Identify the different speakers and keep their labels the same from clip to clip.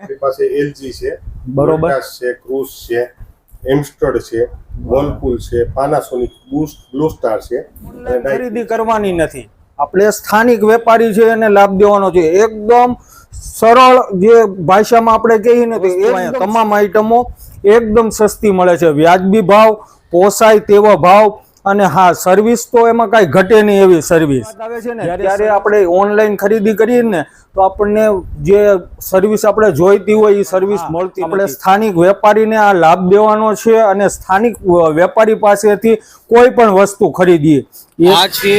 Speaker 1: આપણી પાસે એલજી છે
Speaker 2: બરોબર.
Speaker 1: છે ક્રુઝ છે એમસ્ટર્ડ છે વોલપુલ છે પાનાસોનિક બુસ્ટ બ્લુ સ્ટાર છે.
Speaker 2: ખરીદી કરવાની નથી. આપણે સ્થાનિક વેપારી છે એને લાભ દેવાનો છે. એકદમ સરળ જે ભાષામાં આપણે કહીએ ને તો એ તમામ આઈટમો એકદમ સસ્તી મળે છે. વ્યાજબી ભાવ પોસાય તેવો ભાવ અને હા સર્વિસ તો એમાં કાંઈ ઘટે નહીં એવી સર્વિસ આવે છે ને ત્યારે આપણે ઓનલાઈન ખરીદી કરીએ ને તો આપણને જે સર્વિસ આપણે જોઈતી હોય એ સર્વિસ મળતી આપણે સ્થાનિક વેપારીને આ લાભ દેવાનો છે અને સ્થાનિક વેપારી પાસેથી કોઈ પણ વસ્તુ ખરીદીએ.
Speaker 3: આ છે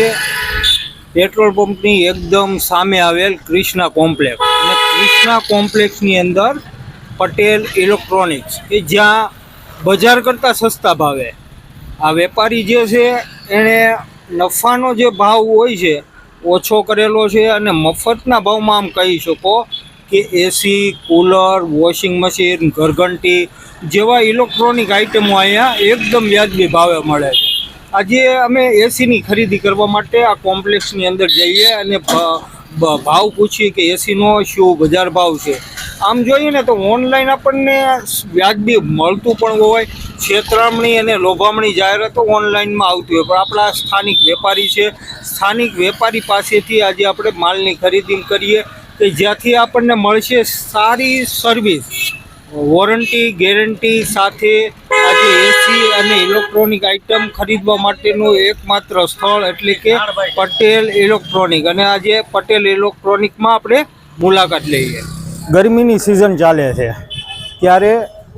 Speaker 3: પેટ્રોલ પંપની એકદમ સામે આવેલ ક્રિષ્ના કોમ્પ્લેક્સ. અને ક્રિષ્ના કોમ્પ્લેક્સની અંદર પટેલ ઇલેક્ટ્રોનિક્સ કે જ્યાં બજાર કરતાં સસ્તા ભાવે. આ વેપારી જે છે એણે નફાનો જે ભાવ હોય છે, ઓછો કરેલો છે અને મફતના ભાવમાં આમ કહી શકો કે એસી કુલર, વોશિંગ મશીન, ઘરઘંટી જેવા ઇલેક્ટ્રોનિક આઇટમો અહીંયા એકદમ વ્યાજબી ભાવે મળે છે. આજે અમે એસીની ખરીદી કરવા માટે આ કોમ્પ્લેક્સની અંદર જઈએ અને ભાવ પૂછીએ કે એસીનો શું બજાર ભાવ છે. આમ જોઈએ ને તો ઓનલાઈન આપણને વ્યાજબી મળતું પણ હોય છેતરામણી અને લોભામણી જાહેરાતો ઓનલાઈનમાં આવતી હોય. પણ આપણા સ્થાનિક વેપારી છે સ્થાનિક વેપારી પાસેથી આજે આપણે માલની ખરીદી કરીએ કે જ્યાંથી આપણને મળશે સારી સર્વિસ. વોરંટી ગેરંટી સાથે આજે એસી અને ઇલેક્ટ્રોનિક આઇટમ ખરીદવા માટેનું એકમાત્ર સ્થળ એટલે કે પટેલ ઇલેક્ટ્રોનિક. અને આજે પટેલ ઇલેક્ટ્રોનિકમાં આપણે મુલાકાત લઈએ.
Speaker 2: ગરમીની સિઝન ચાલે છે. ત્યારે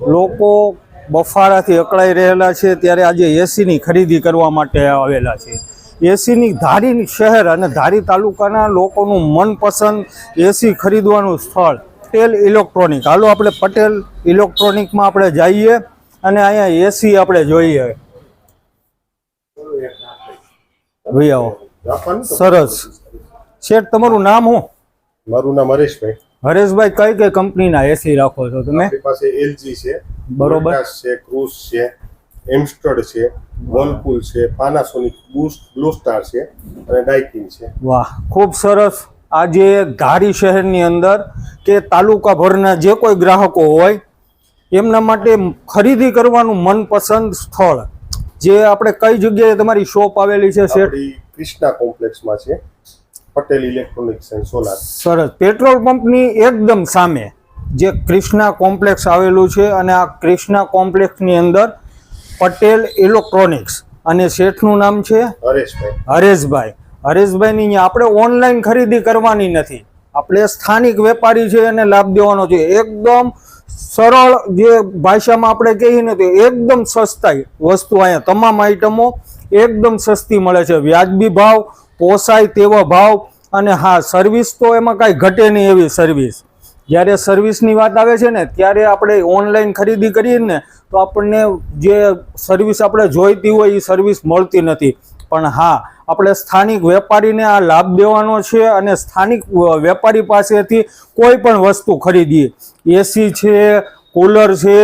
Speaker 2: લોકો બફારાથી અકળાઈ રહેલા છે ત્યારે આજે એસીની ખરીદી કરવા માટે આવેલા છે. એસીની ધારી શહેર અને ધારી તાલુકાના લોકોનું મનપસંદ એસી ખરીદવાનું સ્થળ પટેલ ઇલેક્ટ્રોનિક હાલો આપણે પટેલ ઇલેક્ટ્રોનિકમાં આપણે જઈએ અને અહીંયા એસી આપણે જોઈએ. ભાઈ આવો. સરસ. શેઠ તમારું નામ શું?
Speaker 1: મારું નામ હરેશભાઈ
Speaker 2: હરેશભાઈ કઈ કઈ કંપનીના એસી રાખો છો તમે?
Speaker 1: આપણી પાસે એલજી છે
Speaker 2: બરોબર.
Speaker 1: છે ક્રુઝ છે એમસ્ટર્ડ છે વોલપુલ છે પાનાસોનિક બુસ્ટ બ્લુ સ્ટાર છે અને ડાઇકિન છે.
Speaker 2: વાહ ખૂબ સરસ. આજે ધારી શહેરની અંદર કે તાલુકા ભરના જે કોઈ ગ્રાહકો હોય એમના માટે ખરીદી કરવાનું મનપસંદ સ્થળ. જે આપણે કઈ જગ્યાએ તમારી શોપ આવેલી છે
Speaker 1: ક્રિષ્ના કોમ્પ્લેક્સમાં છે. પટેલ ઇલેક્ટ્રોનિક્સ એન્ડ સોલાર
Speaker 2: સરસ. પેટ્રોલ પંપની એકદમ સામે જે ક્રિષ્ના કોમ્પ્લેક્સ આવેલું છે અને આ ક્રિષ્ના કોમ્પ્લેક્સની અંદર પટેલ ઇલેક્ટ્રોનિક્સ અને શેઠનું નામ છે
Speaker 1: હરેશભાઈ.
Speaker 2: હરેશભાઈ. હરેશભાઈની આપણે ઓનલાઈન ખરીદી કરવાની નથી. આપણે સ્થાનિક વેપારી છે એને લાભ દેવાનો છે. એકદમ સરળ જે ભાષામાં આપણે કહીએ ને તો એકદમ સસ્તાઈ વસ્તુ અહીંયા તમામ આઈટમો એકદમ સસ્તી મળે છે. વ્યાજબી ભાવ પોસાય તેવો ભાવ અને હા સર્વિસ તો એમાં કાંઈ ઘટે નહીં એવી સર્વિસ જ્યારે સર્વિસની વાત આવે છે ને, ત્યારે આપણે ઓનલાઈન ખરીદી કરીએ ને, તો આપણને જે સર્વિસ આપણે જોઈતી હોય એ સર્વિસ મળતી નથી. પણ હા, આપણે સ્થાનિક વેપારીને આ લાભ દેવાનો છે અને સ્થાનિક વેપારી પાસેથી કોઈ પણ વસ્તુ ખરીદીએ. એસી છે કુલર છે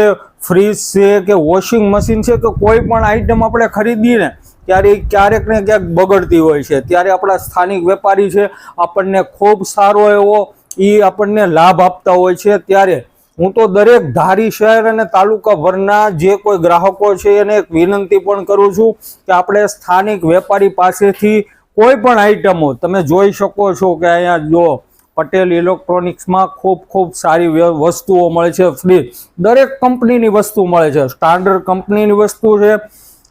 Speaker 2: ફ્રીજ છે કે વોશિંગ મશીન છે કે કોઈ પણ આઈટમ આપણે ખરીદીએને ત્યારે ક્યારેક ને ક્યાંક બગડતી હોય છે. ત્યારે આપણા સ્થાનિક વેપારી છે, આપણને ખૂબ સારો એવો એ આપણને લાભ આપતા હોય છે. ત્યારે હું તો દરેક ધારી શહેર અને તાલુકા ભરના જે કોઈ ગ્રાહકો છે, એને એક વિનંતી પણ કરું છું કે આપણે સ્થાનિક વેપારી પાસેથી કોઈ પણ આઈટમો તમે જોઈ શકો છો કે અહીંયા જો પટેલ ઇલેક્ટ્રોનિક્સમાં ખૂબ ખૂબ સારી વસ્તુઓ મળે છે ફ્રી. દરેક કંપનીની વસ્તુ મળે છે. સ્ટાન્ડર્ડ કંપનીની વસ્તુ છે.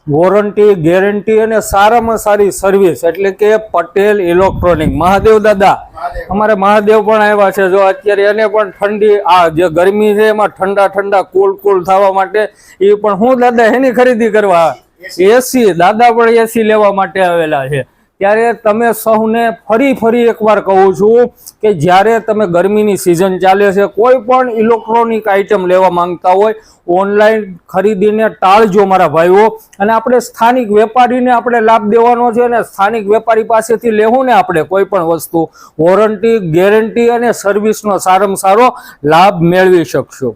Speaker 2: વોરંટી ગેરંટી અને સારામાં સારી સર્વિસ. એટલે કે પટેલ ઇલેક્ટ્રોનિક. મહાદેવ દાદા અમારે મહાદેવ પણ આવ્યા છે. જો અત્યારે એને પણ ઠંડી આ જે ગરમી છે એમાં ઠંડા ઠંડા કુલ કુલ થવા માટે એ પણ હું દાદા એની ખરીદી કરવા એસી દાદા પણ એસી લેવા માટે આવેલા છે. ત્યારે તમે સૌને ફરી ફરી એકવાર કહું છું કે જ્યારે તમે ગરમીની સિઝન ચાલે છે, કોઈ પણ ઇલેક્ટ્રોનિક આઇટમ લેવા માંગતા હોય ઓનલાઈન ખરીદીને ટાળજો મારા ભાઈઓ. અને આપણે સ્થાનિક વેપારીને આપણે લાભ દેવાનો છે અને સ્થાનિક વેપારી પાસેથી લેવું ને આપણે કોઈ પણ વસ્તુ. વોરંટી ગેરંટી અને સર્વિસનો સારામાં સારો લાભ મેળવી શકશો.